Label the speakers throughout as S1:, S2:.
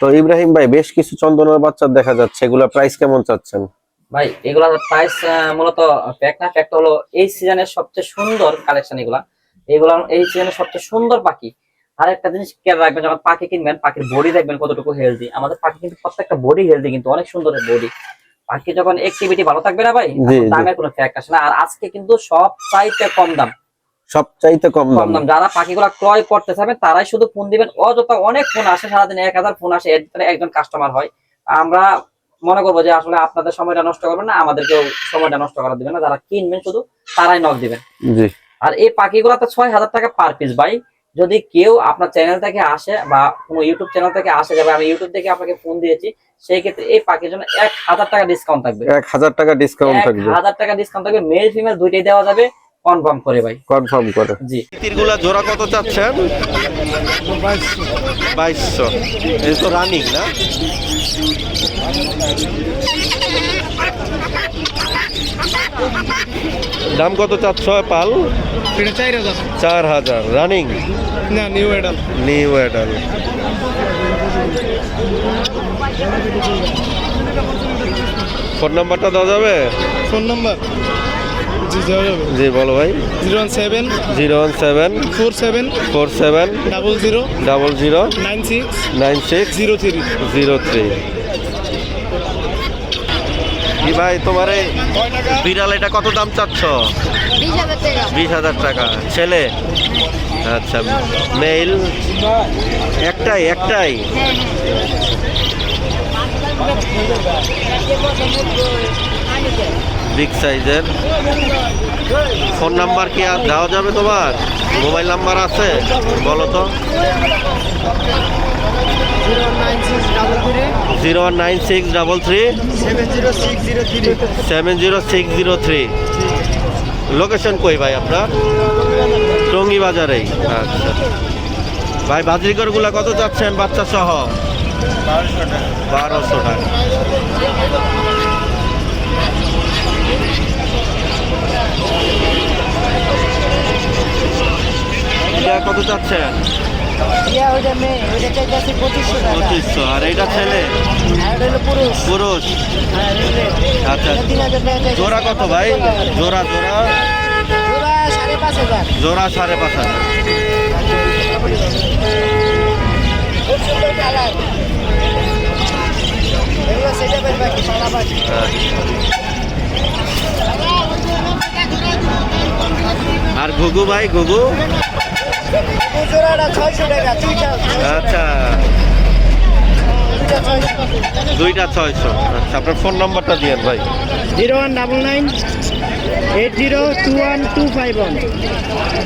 S1: তো ইব্রাহিম ভাই বেশ কিছু চন্দনের বাচ্চা দেখা যাচ্ছে এগুলা প্রাইস কেমন চাচ্ছেন?
S2: ভাই এগুলার প্রাইস মূলত প্যাক না প্যাকটা হলো এই সিজনের সবচেয়ে সুন্দর কালেকশন এগুলা। এগুলা এই সিজনের সবচেয়ে সুন্দর পাখি। আর একটা জিনিস খেয়াল রাখবেন যখন পাখি কিনবেন পাখির বডি দেখবেন কতটুকু হেলদি আমাদের পাখি কিন্তু প্রত্যেকটা বডি হেলদি কিন্তু অনেক সুন্দর বডি পাখি যখন অ্যাক্টিভিটি ভালো থাকবে না ভাই। দামের কোনো ফ্যাক্ট আসে না। আর আজকে কিন্তু সব চাইতে কম দাম।
S1: সবচাইতে কম দাম।
S2: যারা পাখিগুলা ক্রয় করতে চাবেন তারাই শুধু ফোন দিবেন। অযথা অনেক ফোন আসে সারাদিন এক হাজার ফোন আসে এর ভিতরে একজন কাস্টমার হয়। আমরা মনে করব যে আসলে আপনাদের সময়টা নষ্ট করবেন না আমাদেরকেও সময়টা নষ্ট করা দিবেন না। যারা কিনবেন শুধু তারাই নক দিবেন।
S1: জি।
S2: আর এই পাখিগুলো তো ছয় হাজার টাকা পার পিস ভাই। যদি কেউ আপনার চ্যানেল থেকে আসে বা কোনো ইউটিউব চ্যানেল থেকে আসে যাবে আমি ইউটিউব থেকে আপনাকে ফোন দিয়েছি সেই ক্ষেত্রে এই পাখির জন্য এক হাজার টাকা ডিসকাউন্ট থাকবে।
S1: এক হাজার টাকা ডিসকাউন্ট থাকবে।
S2: হাজার টাকা ডিসকাউন্ট থাকবে। মেল ফিমেল দুইটাই দেওয়া যাবে। কনফার্ম করে ভাই।
S1: কনফার্ম করে।
S2: জি।
S1: তীরগুলা জোড়া কত চাচ্ছেন? বাইশশো। এই তো রানিং না? দাম কত চাচ্ছ পাল?
S3: চার হাজার।
S1: চার হাজার। রানিং
S3: না নিউ এডাল
S1: নিউ অ্যাডাল ফোন নাম্বারটা দেওয়া যাবে?
S3: Phone number? জি
S1: বলো ভাই।
S3: Zero one seven.
S1: Zero one seven.
S3: Four seven.
S1: Four seven.
S3: Double zero.
S1: Double zero.
S3: Nine six.
S1: Nine six.
S3: Zero three.
S1: Zero three. কি ভাই তোমার বিড়াল এটা কত দাম চাচ্ছ?
S4: বিশ হাজার টাকা।
S1: বিশ হাজার টাকা। ছেলে? আচ্ছা মেল? একটাই একটাই? বিগ সাইজের। ফোন নাম্বার কি আর দেওয়া যাবে তোমার? মোবাইল নাম্বার আছে, বলো তো। Zero nine six double three.
S3: Seven zero six zero three.
S1: Location কই ভাই আপনার? টঙ্গি বাজারেই আচ্ছা। ভাই বাজরিকরগুলা কত চাচ্ছেন বাচ্চা সহ বারোশো টাকা। এটা কত চাচ্ছেন?
S4: ইয়া পঁচিশশো
S1: আর এইটা ছেলে?
S4: পুরুষ। ওইটা
S1: আচ্ছা। জোড়া কত ভাই? জোড়া জোড়া
S4: জোড়া? সাড়ে পাঁচ হাজার।
S1: আর ঘুঘু ভাই ঘুঘু?
S4: জোড়াটা ছয়শো টাকা দুইটা
S1: আচ্ছা।
S4: দুইটা ছয়শো।
S1: আচ্ছা আপনার ফোন নাম্বারটা দিয়েন ভাই।
S4: Zero one double nine eight zero two one two five one.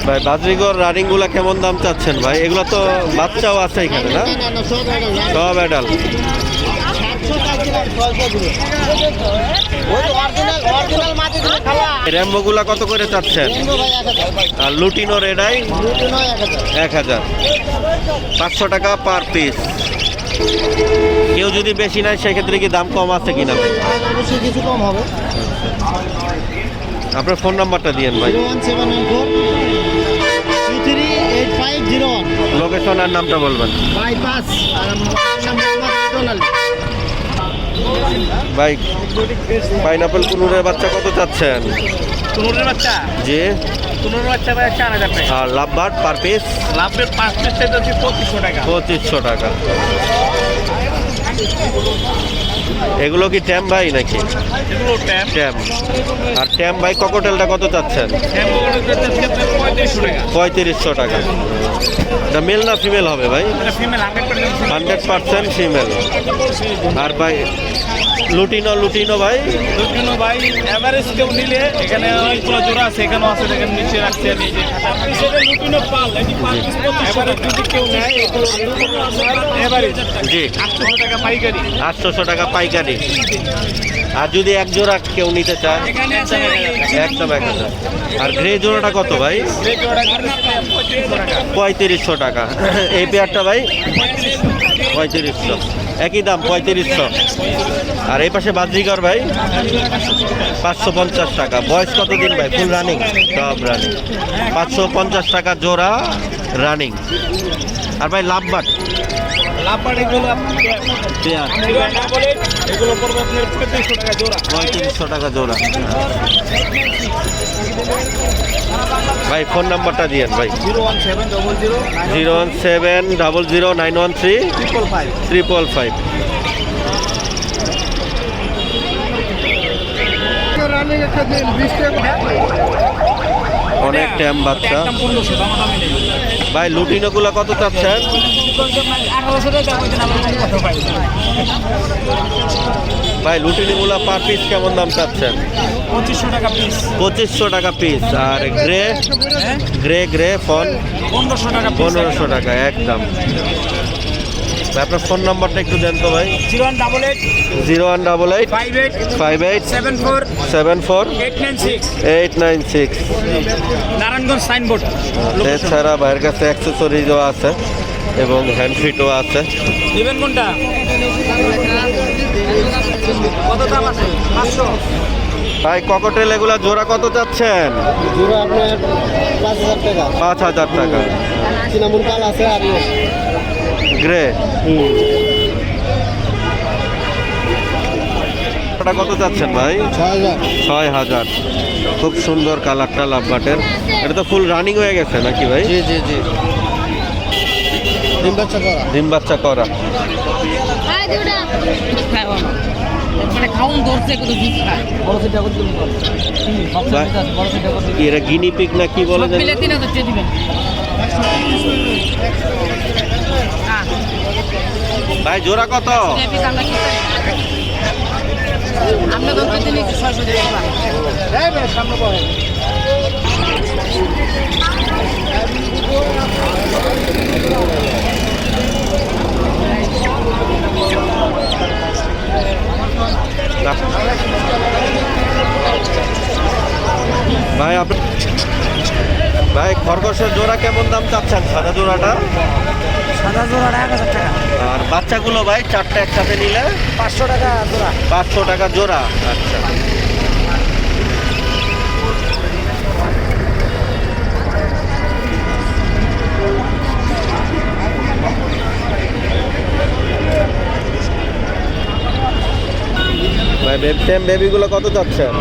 S1: ভাই বাজরিগর রানিংগুলা কেমন দাম চাচ্ছেন ভাই? এগুলো তো বাচ্চাও আছে এখানে না? সব অ্যাডাল র্যাম্বোগুলা কত করে চাচ্ছেন? আর লুটিনো রেডাই এক হাজার। পাঁচশো টাকা পার পিস। কেউ যদি বেশি নেয় সেক্ষেত্রে কি দাম কম আছে কিনা?
S4: কিছু কম হবে
S1: আপনার ফোন নাম্বারটা দিয়েন ভাই। লোকেশন আর নামটা বলবেন।
S4: বাইপাস আর
S1: ভাই পাইনাপেল কুনুরের বাচ্চা কত চাচ্ছেন?
S3: কুনুরের বাচ্চা?
S1: জি।
S3: কুনুরের বাচ্চা ভাই চার হাজার টাকা।
S1: আর লাভবার পার পিস?
S3: লাভের পার পিস সেটা হচ্ছে পঁচিশশো টাকা।
S1: পঁচিশশো টাকা। এগুলো কি ট্যাম ভাই নাকি? ট্যাম। আর ট্যাম ভাই ককটেলটা কত চাচ্ছেন?
S3: পঁয়ত্রিশশো টাকা।
S1: এটা মেল না ফিমেল হবে ভাই?
S3: Hundred percent
S1: female. আর ভাই লুটিনো লুটিনো ভাই?
S3: দুটো ভাই এভারেজ কেউ নিলে এখানে অনেকগুলো জোড়া আছে এখানেও আছে দেখেন নিচে রাখছে সেটা লুটিনো পাল এভারেজ যদি কেউ নেয় এগুলো এভারেজ
S1: জি।
S3: আটশো টাকা পাইকারি।
S1: আটশোশো টাকা পাইকারি। আর যদি এক জোড়া কেউ নিতে চায়, একদম এক হাজার। আর গ্রে জোড়াটা কত ভাই?
S3: পঁয়ত্রিশশো টাকা।
S1: এই পেয়ারটা ভাই? পঁয়ত্রিশশো। একই দাম, পঁয়ত্রিশশো। আর এই পাশে বাদ্রিকর ভাই? পাঁচশো পঞ্চাশ টাকা। বয়স কতদিন ভাই? ফুল রানিং সব রানিং পাঁচশো পঞ্চাশ টাকা জোড়া রানিং আর ভাই লাভবাট
S3: পঁয়ত্রিশশো টাকা জোড়া।
S1: ভাই ফোন নাম্বারটা দিয়েন ভাই।
S3: Zero one seven double zero
S1: nine one three.
S3: Triple five.
S4: টাকা
S1: অনেক ট্যাম বাচ্চা। ভাই লুটিনোগুলো কত চাচ্ছেন? ভাই লুটিনিগুলো পার পিস কেমন দাম চাচ্ছেন?
S3: পঁচিশশো টাকা পিস
S1: পঁচিশশো টাকা পিস আর গ্রে গ্রে গ্রে ফল
S3: পনেরোশো টাকা
S1: পনেরোশো টাকা একদম। ভাই, আপনার ফোন নাম্বারটা একটু দেন তো ভাই।
S3: Zero one double eight
S1: zero one double eight
S3: five eight
S1: five eight
S3: seven four
S1: seven four
S3: eight nine six.
S1: Eight nine six.
S3: Narayanganj signboard
S1: এছাড়া ভাইয়ের কাছে অ্যাক্সেসরিজও আছে এবং হ্যান্ড ফিটও আছে।
S3: নেবেন কোনটা? কত দাম আছে? পাঁচশো।
S1: ভাই ককটেল এগুলা জোড়া কত চাচ্ছেন?
S4: জোড়া আপনার পাঁচ হাজার টাকা।
S1: পাঁচ হাজার টাকা।
S4: তৃণমূল কাল আছে আর
S1: গ্রে ওটা কত চাচ্ছেন ভাই?
S4: ছয় হাজার
S1: খুব সুন্দর কালারটা লাভবাটের এটা তো ফুল রানিং হয়ে গেছে নাকি ভাই?
S4: জি জি জি। ডিম বাচ্চা করা।
S1: ডিম বাচ্চা করা।
S2: মানে
S1: এরা গিনি পিক না কি বলে ভাই জোড়া কত। ভাই আপনি ভাই খরগোশের জোড়া কেমন দাম চাচ্ছেন? সাদা জোড়াটা?
S2: সাদা জোড়া এক হাজার টাকা।
S1: আর বাচ্চাগুলো ভাই চারটে একসাথে নিলে?
S2: পাঁচশো টাকা জোড়া।
S1: পাঁচশো টাকা জোড়া। আচ্ছা। ভাই বেবটেম বেবিগুলো কত চাচ্ছেন?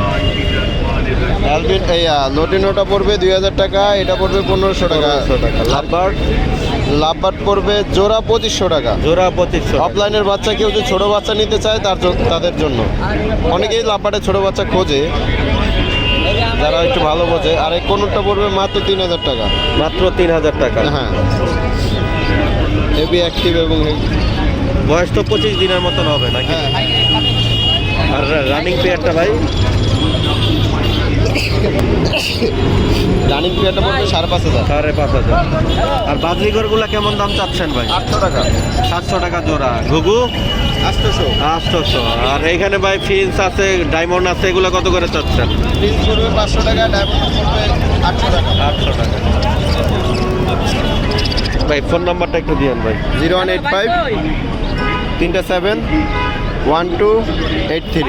S5: অ্যালবিন এই লোটিনোটা পড়বে দুই হাজার টাকা এটা পড়বে পনেরোশো টাকা।
S1: টাকা। লাভবার্ড
S5: লাভবাট পড়বে জোড়া পঁচিশশো টাকা।
S1: জোড়া পঁচিশশো
S5: অফলাইনের বাচ্চা কেউ যদি ছোটো বাচ্চা নিতে চায় তার তাদের জন্য। অনেকেই লাভবাটে ছোটো বাচ্চা খোঁজে যারা একটু ভালো বোঝে। আর এই কোনোটা পড়বে মাত্র তিন হাজার টাকা।
S1: মাত্র তিন হাজার টাকা।
S5: হ্যাঁ। হেভি অ্যাক্টিভ এবং
S1: বয়স তো পঁচিশ দিনের মতন হবে নাকি?
S5: হ্যাঁ।
S1: আর রানিং পেয়ারটা ভাই?
S5: পিরিয়ডটা পড়বে সাড়ে পাঁচ হাজার।
S1: সাড়ে পাঁচ হাজার। আর বাদলিগরগুলা কেমন দাম চাচ্ছেন ভাই?
S5: আটশো টাকা।
S1: সাতশো টাকা জোড়া। ঘুঘু?
S5: আটশোশো।
S1: আটশোশো। আর এইখানে ভাই ফিন্স আছে ডায়মন্ড আছে এগুলো কত করে চাচ্ছেন?
S5: প্রিন্স পড়বে পাঁচশো টাকা ডায়মন্ড পড়বে আটশো টাকা।
S1: আটশো টাকা। ভাই ফোন নাম্বারটা একটু দিয়েন ভাই।
S5: জিরো ওয়ান এইট ফাইভ তিনটা seven one two eight three.